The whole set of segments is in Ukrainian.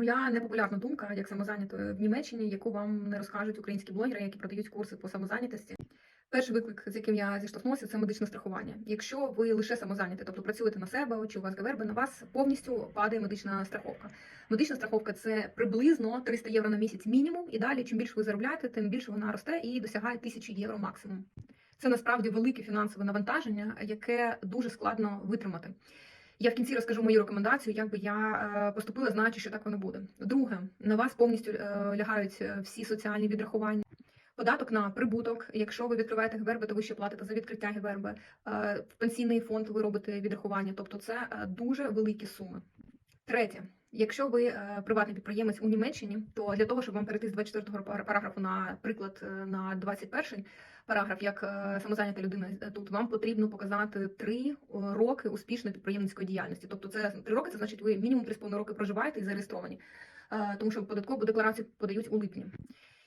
Моя непопулярна думка, як самозайнятої в Німеччині, яку вам не розкажуть українські блогери, які продають курси по самозайнятості. Перший виклик, з яким я зіштовхнулася, це медичне страхування. Якщо ви лише самозайняті, тобто працюєте на себе, чи у вас ГВРБ, на вас повністю падає медична страховка. Медична страховка це приблизно 300 євро на місяць мінімум, і далі, чим більше ви заробляєте, тим більше вона росте і досягає 1000 євро максимум. Це насправді велике фінансове навантаження, яке дуже складно витримати. Я в кінці розкажу мою рекомендацію, як би я е, поступила, знаючи, що так воно буде. Друге, на вас повністю е, лягають е, всі соціальні відрахування. Податок на прибуток, якщо ви відкриваєте ГВРБ, то ви ще платите за відкриття ГВРБ. Е, В пенсійний фонд ви робите відрахування, тобто це дуже великі суми. Третє, якщо ви е, приватний підприємець у Німеччині, то для того, щоб вам перейти з 24-го параграфу, наприклад, е, на 21 параграф, як е, самозайнята людина е, тут, вам потрібно показати три роки успішної підприємницької діяльності. Тобто, це три роки, це значить, ви мінімум 3,5 роки проживаєте і зареєстровані, Е, тому що податкову декларацію подають у липні.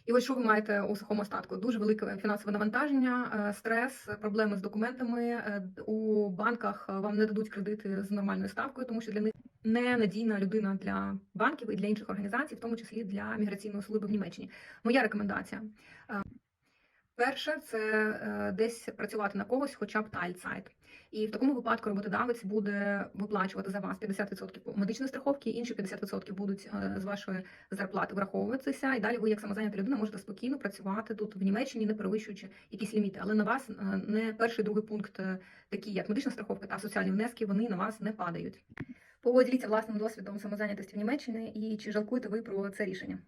І ось що ви маєте у сухому остатку? Дуже велике фінансове навантаження, е, стрес, проблеми з документами. Е, У банках е, вам не дадуть кредити з нормальною ставкою, тому що для них ненадійна людина для банків і для інших організацій, в тому числі для міграційної служби в Німеччині. Моя рекомендація. Перше, це е, десь працювати на когось, хоча б тальцайт. І в такому випадку роботодавець буде виплачувати за вас 50% медичної страховки, інші 50% будуть е, з вашої зарплати враховуватися. І далі ви, як самозайнята людина, можете спокійно працювати тут в Німеччині, не перевищуючи якісь ліміти. Але на вас е, не перший другий пункт, такі як медична страховка та соціальні внески, вони на вас не падають. Поділіться власним досвідом самозайнятості в Німеччині і чи жалкуєте ви про це рішення?